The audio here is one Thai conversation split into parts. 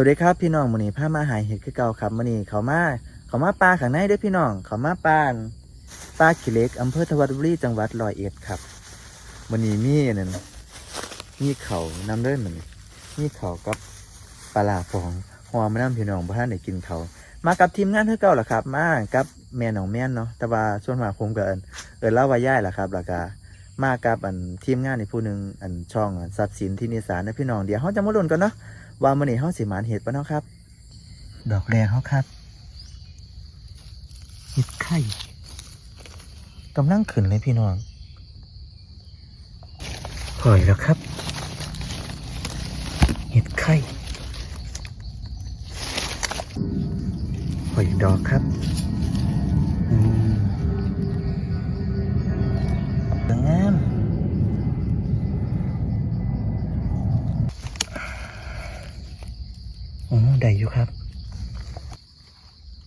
วัสดีครับพี่น้องมื้อนี้พามาหาเห็ดคือเก่าครับมื้อนี้เขามาเขามาปลาข้างในเด้อพี่น้องเขามาปลาปลาขี้เล็กอำเภอทวัดบุรีจังหวัดร้อยเอ็ดครับมื้อนี้มีนนั่นมีเขานำเด้อมื้อนี้มีเขากับปลาลาฟองหอมน้ำพี่น้องบ่ทันได้กินเขามากับทีมงานคือเก่าล่ะครับ มากับแม่น้องแม่นเนาะแต่ว่าส่วนมากผมก็เอิ้นเอิ้นเล่าว่าย่ายล่ะครับล้วก็มากับอันทีมงานอีกผู้หนึงอันช่องอันทรัพย์สินที่นิสานนะพี่น้องเดี๋ยวเฮาจะมาลุ้นกันเนาะ ว่ามันนี่เฮาสิหมานเห็ดปะเนาะครับ ดอกแรกเขาครับเห็ดไข่กำลังขึ้นเลยพี่น้องปล่อยแล้วครับ เห็ดไข่ปล่อยดอกครับ ได้อยู่ครับ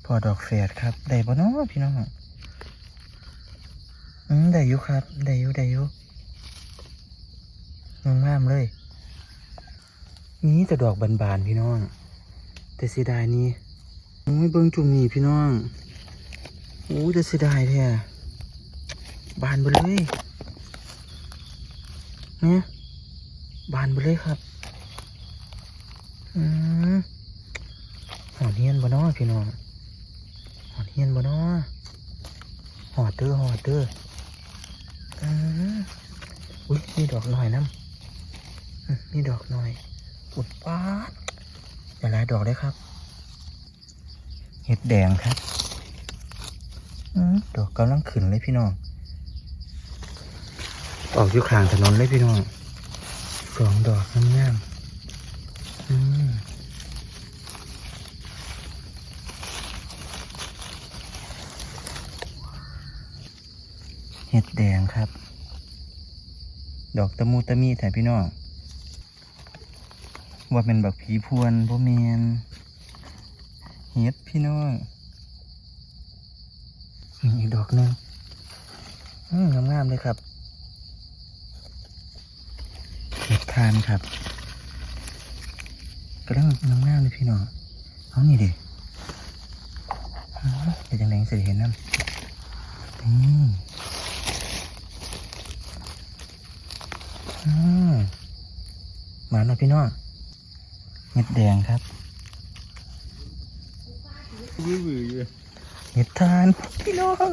พอดอกเฟดครับได้บ่เนาะพี่น้องอืมได้อยู่ครับได้อยู่ได้อยู่งามเลยมีแต่ดอกบานๆพี่น้อง แต่เสียดายนี่โอ้ยเบิ่งจุ่มนี่พี่น้องโอ้ยแต่เสียดายแท้บานไปเลยเนี่ยบานไปเลยครับ อืม หอดเฮียนบ่นาะพี่น้องหอดเฮียนบ่นาะหอดเด้อหอดเด้ออุ้ยมีดอกหน่อยน้ำมีดอกหน่อยอุดป้าดอย่าหลายดอกเลยครับ เห็ดแดงครับอดอกกำลังขึ้นเลยพี่น้อง ออกอยู่ข้างถนนเลยพี่น้องสองดอกงามๆ เห็ดแดงครับ ดอกตะมูตะมีแถมพี่น้องว่าเป็นแบบผีพวนพ่เมนเห็ดพี่น้องมีอีกดอกหนึ่งอืมงามเลยครับเห็ดทานครับกระดังน้ำงามเลยพี่น้องเอานี่ดิเป็นยังไงสิเห็นน้ำอืมอืม มาหน่อยพี่น้องเห็ดแดงครับวื้อวื้ออยู่เห็ดทานพี่น้อง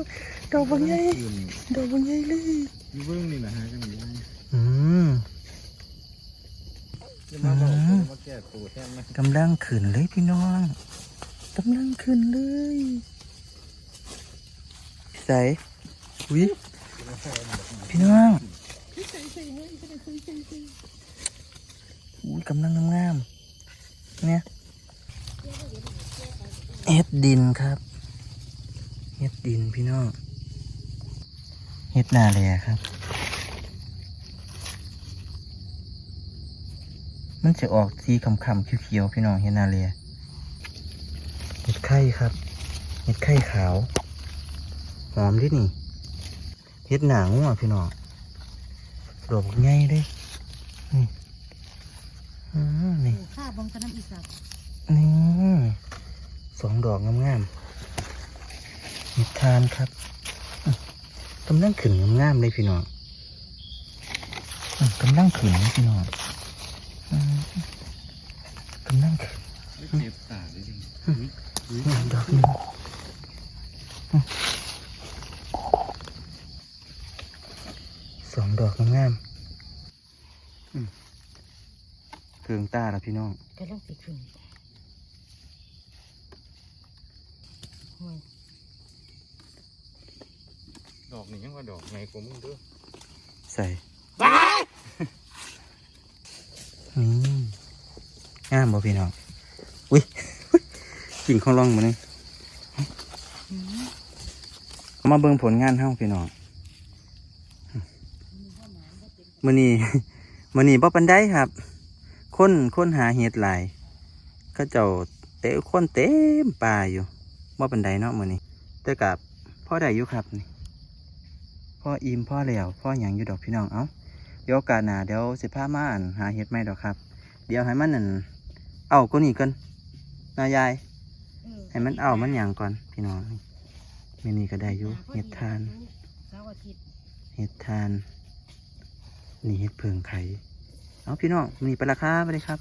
ดอกบางใหญ่คืนดอกบางใหญ่เลยอยู่เบื้องนี่นะฮะจังหวะอืมจะมาบอกอืมมาแก้ตัวแทนไหมกำลังขึ้นเลยพี่น้องกำลังขึ้นเลยใส่วิพี่น้อง อุ้ยกำลังงามๆเนี่ยเฮ็ดดินครับเฮ็ดดินพี่น้องเฮ็ดนาเลยครับ มันจะออกสีคำๆเขียวๆพี่น้องเห็นนาเลียเห็ดไข่ครับเห็ดไข่ขาวหอมดินี่เห็ดหนางัวพี่น้องดอกใหญ่เลยนี่ อืมนี่ข้าบองกระน้ำอีสักนี่สองดอกงามๆเห็ดทานครับกำลังขึ้นงามๆเลยพี่น้องกำลังขึ้นพี่น้องกำลังขึ้นเจ็บตาเลยดิดอกหนึงสองดอกงามๆอืม เคืองตาแล้วพี่น้องกระลังสิขึ้นโอ้ยดอกนี่ยังว่าดอกไงกูมึงเด้อใส่อืมงามบ่พี่น้อง อุ้ยกิ่งของร่องมาเนี่ยมาเบิ่งผลงานเฮาพี่น้องมื้อนี้มื้อนี้บ่ปันได้ครับ คนคนหาเห็ดหลายเขาเจ้าเตะคนเต็มป่าอยู่ว่าเป็นไดเนาะมือนี้แต่กับพ่อได้อยู่ครับนี่พ่ออิ่มพ่อเหลียวพ่อหยางอยู่ดอกพี่น้องเอ้าเดี๋ยวกาหนาเดี๋ยวสิผ้ามานหาเห็ดไม่ดอกครับ เดี๋ยวให้มันนั่นเอาก็นีกันนายายให้มันเอามันหยางก่อนพี่น้องไม่นี่ก็ได้อยู่เห็ดทานเห็ดทาน นี่เห็ดเพิงไข่ เอาพี่น้องมีไปละครับไปเลยครับ